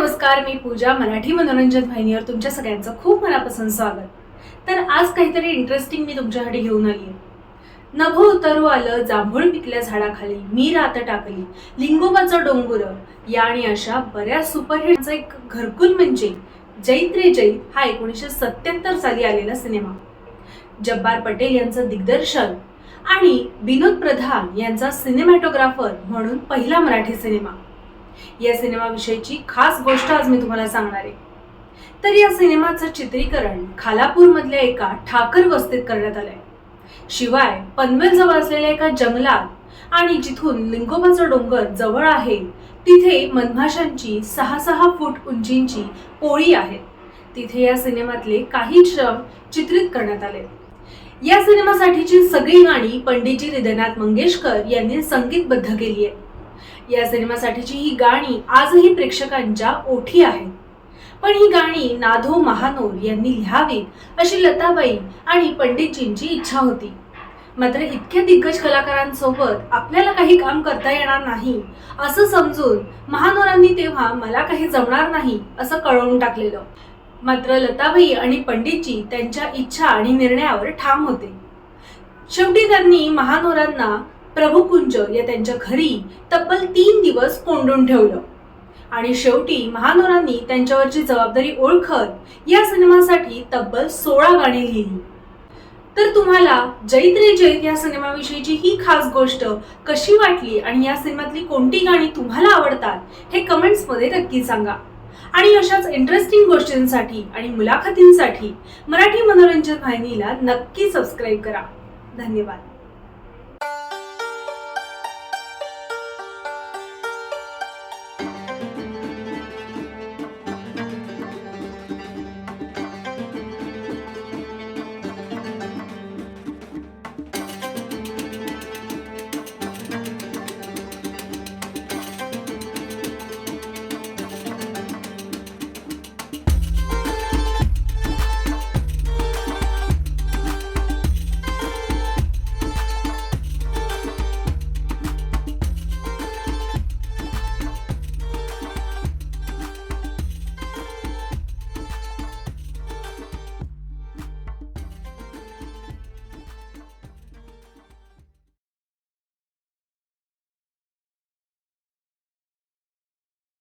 नमस्कार मी पूजा मराठी मनोरंजन वाहिनीवर तुमच्या सगळ्यांचं खूप मनापासून स्वागत. तर आज काहीतरी इंटरेस्टिंग मी तुमच्यासाठी घेऊन आली आहे. उतरू आलं जांभूळ पिकल्या झाडाखाली मी रात टाकली लिंगोबाचं डोंगर या आणि अशा बऱ्याच सुपरहिटचा एक घरकुल म्हणजे जैत रे जैत हा एकोणीसशे सत्याहत्तर साली आलेला सिनेमा. जब्बार पटेल यांचं दिग्दर्शन आणि विनोद प्रधान यांचा सिनेमॅटोग्राफर म्हणून पहिला मराठी सिनेमा. या सिनेमाविषयीची खास गोष्ट आज मी तुम्हाला सांगणार आहे. तर या सिनेमाचं चित्रीकरण खालापूर मधल्या एका ठाकर वस्तीत करण्यात आलंय. शिवाय पनवेल जवळ असलेल्या एका जंगलात आणि जिथून लिंगोबाचा डोंगर जवळ आहे तिथे मनमाशांची सहा सहा फूट उंचींची पोळी आहे. तिथे या सिनेमातले काही श्रम चित्रित करण्यात आले. या सिनेमासाठीची सगळी गाणी पंडितजी हृदयनाथ मंगेशकर यांनी संगीतबद्ध केली आहे. या सिनेमासाठीची ही गाणी आजही प्रेक्षकांच्या ओठी आहेत. पण ही गाणी नाधो महानोर यांनी लिहावीत अशी लताबाई आणि पंडितजींची इच्छा होती. मात्र इतक्या दिग्गज कलाकारांसोबत आपल्याला काही काम करता येणार नाही असं समजून महानोरांनी तेव्हा मला काही जमणार नाही असं कळवून टाकलेलं. मात्र लताबाई आणि पंडितजी त्यांच्या इच्छा आणि निर्णयावर ठाम होते. शेवटी त्यांनी महानोरांना प्रभुकुंज या त्यांच्या घरी तब्बल तीन दिवस कोंडून ठेवलं. आणि शेवटी महानोरांनी त्यांच्यावरची जबाबदारी ओळखत या सिनेमासाठी तब्बल सोळा गाणी लिहिली. तर तुम्हाला जैत रे जैत या सिनेमाविषयीची ही खास गोष्ट कशी वाटली आणि या सिनेमातली कोणती गाणी तुम्हाला आवडतात हे कमेंट्समध्ये नक्की सांगा. आणि अशाच इंटरेस्टिंग गोष्टींसाठी आणि मुलाखतींसाठी मराठी मनोरंजन वाहिनीला नक्की सबस्क्राईब करा. धन्यवाद.